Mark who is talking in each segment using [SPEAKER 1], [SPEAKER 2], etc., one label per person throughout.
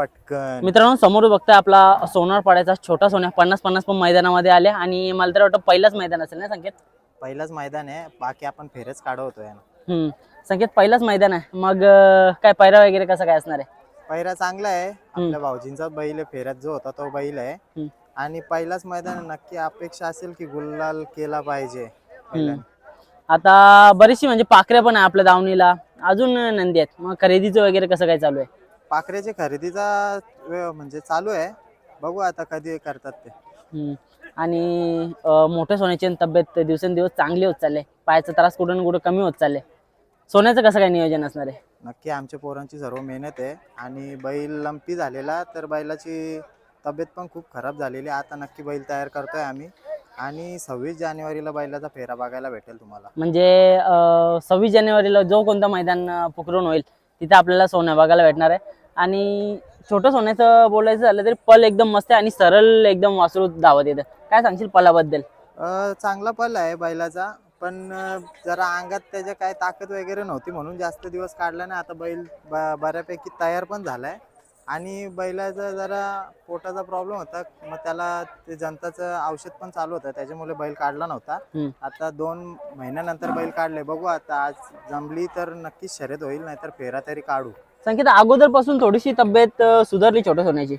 [SPEAKER 1] पटकन.
[SPEAKER 2] मित्रांनो समोर बघताय आपला सोनार पाड्याचा छोटा सोन्या पन्नास पन्नास पण मैदानामध्ये आले. आणि मला तर वाटतं पहिलाच मैदान असेल ना संकेत?
[SPEAKER 1] पहिलाच मैदान आहे. बाकी आपण फेरच काढवतोय
[SPEAKER 2] हम्म. संकेत पहिलाच मैदान आहे. मग अं, काय पैरा वगैरे कसं काय असणार आहे?
[SPEAKER 1] पहिला चांगला आहे. आपल्या भाऊजींचा बैल आहे फेऱ्यात जो होता तो बैल आहे. आणि पहिलाच मैदान नक्की अपेक्षा असेल की गुलाल केला पाहिजे.
[SPEAKER 2] आता बरीचशी म्हणजे पाखऱ्या पण आहे आपल्या दावणीला. अजून नंदी आहेत. मग खरेदीचं वगैरे कसं काय चालू आहे?
[SPEAKER 1] पाखरेची खरेदीचा वेळ म्हणजे चालू आहे. बघू आता कधी करतात ते.
[SPEAKER 2] हम्म. आणि अं, मोठ्या सोन्याची तब्येत दिवसेंदिवस चांगली होत चालले पायाचा त्रास कुठं ना कुठं कमी होत चालले सोन्याचं कसं काय नियोजन असणार आहे?
[SPEAKER 1] नक्की आमच्या पोरांची सर्व मेहनत आहे. आणि बैल लंपी झालेला तर बैलाची तब्येत पण खूप खराब झालेली आहे. आता नक्की बैल तयार करतोय आम्ही. आणि सव्वीस जानेवारीला बैलाचा फेरा बघायला भेटेल तुम्हाला.
[SPEAKER 2] म्हणजे सव्वीस जानेवारीला जो कोणता मैदान अं, होईल तिथे आपल्याला सोनं बघायला भेटणार आहे. आणि छोटं सोन्याचं बोलायचं झालं तरी पल एकदम मस्त आहे आणि सरळ एकदम वासरू धावत येतं. काय सांगशील पलाबद्दल?
[SPEAKER 1] चांगला पल आहे बैलाचा पण जरा अंगात त्याच्या काय ताकद वगैरे नव्हती म्हणून जास्त दिवस काढला नाही. आता बैल ब- बऱ्यापैकी तयार पण झालाय. आणि बैलाचा जरा पोटाचा प्रॉब्लेम होता. मग त्याला ते जनताचं औषध पण चालू होतं. त्याच्यामुळे बैल काढला नव्हता. आता दोन महिन्यानंतर बैल काढले. बघू आता आज जमली तर नक्कीच शर्यत होईल नाहीतर फेरा तरी काढू.
[SPEAKER 2] संकेत अगोदरपासून थोडीशी तब्येत सुधारली छोट्या सोन्याची?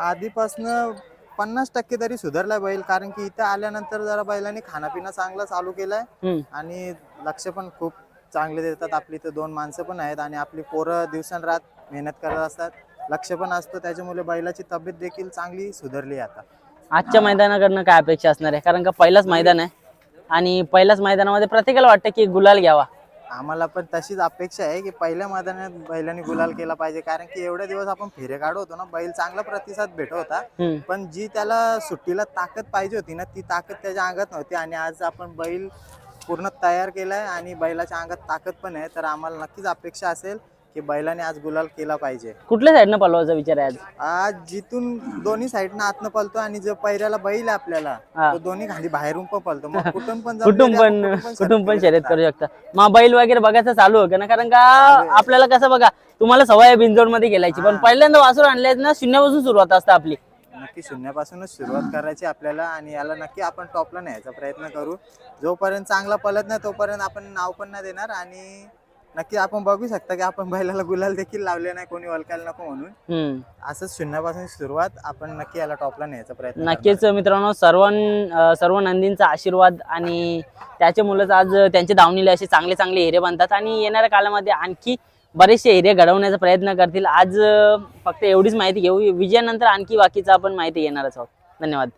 [SPEAKER 1] आधीपासनं पन्नास टक्के तरी सुधारलाय बैल कारण की इथं आल्यानंतर जरा बैलांनी खानापिना चांगला चालू केलाय. आणि लक्ष पण खूप चांगले देतात. आपली इथं दोन माणसं पण आहेत आणि आपली पोरं दिवसांरात मेहनत करत असतात. लक्ष पण असतं. त्याच्यामुळे बैलाची तब्येत देखील चांगली सुधारली आता.
[SPEAKER 2] आजच्या मैदानाकडनं काय अपेक्षा असणार आहे? कारण का पहिलाच मैदान आहे. आणि पहिल्याच मैदानामध्ये प्रत्येकाला वाटतं की गुलाल घ्यावा.
[SPEAKER 1] आम्हाला पण तशीच अपेक्षा आहे की पहिल्या मैदानात बैलांनी गुलाल केला पाहिजे. कारण की एवढे दिवस आपण फेरे काढवतो ना बैल चांगला प्रतिसाद
[SPEAKER 2] हम्म.
[SPEAKER 1] पण जी त्याला सुट्टीला ताकद पाहिजे होती ना ती ताकद त्याच्या अंगात नव्हती. आणि आज आपण बैल पूर्ण तयार केलाय आणि बैलाच्या अंगात ताकद पण आहे. तर आम्हाला नक्कीच अपेक्षा असेल की बैलाने आज गुलाल केला पाहिजे.
[SPEAKER 2] कुठल्या साईडनं पलवायचा विचार आहे आज?
[SPEAKER 1] आज जिथून दोन्ही साईडनं आतनं पलतो आणि जो पैऱ्याला बैल आहे आपल्याला
[SPEAKER 2] हा.
[SPEAKER 1] तो दोन्ही खाली बाहेरून पण पलतो मग कुठून पण जमलेली
[SPEAKER 2] पण कुठून पण
[SPEAKER 1] शर्यत करू
[SPEAKER 2] शकता. मग बैल वगैरे बघायचं चालू होतं ना कारण का आपल्याला कसं बघा तुम्हाला सवय बिंजोडमध्ये गेलायची पण. पहिल्यांदा वासर आणले ना शून्यापासून सुरुवात असते आपली.
[SPEAKER 1] नक्की शून्यापासूनच सुरुवात करायची आपल्याला आणि याला नक्की आपण टॉपला न्यायचा प्रयत्न करू. जोपर्यंत चांगला पलत नाही तोपर्यंत आपण नाव पण नाही देणार आणि नक्की आपण बघू शकता की आपण बैलाला गुलाल देखील लावले नाही कोणी वलकायला नको म्हणून.
[SPEAKER 2] हम्म.
[SPEAKER 1] असंच शून्यापासून सुरुवात आपण नक्की याला टॉपला न्यायचा प्रयत्न
[SPEAKER 2] नक्कीच मित्रांनो सर्व सर्व नंदींचा आशीर्वाद आणि त्याचे मुलंच आज त्यांच्या दावणीला असे चांगले चांगले हिरे बनतात आणि येणाऱ्या काळामध्ये आणखी बरेचसे हिरे घडवण्याचा प्रयत्न करतील. आज अं, फक्त एवढीच माहिती घेऊ. विजयानंतर आणखी बाकीचा आपण माहिती घेणारच आहोत. धन्यवाद.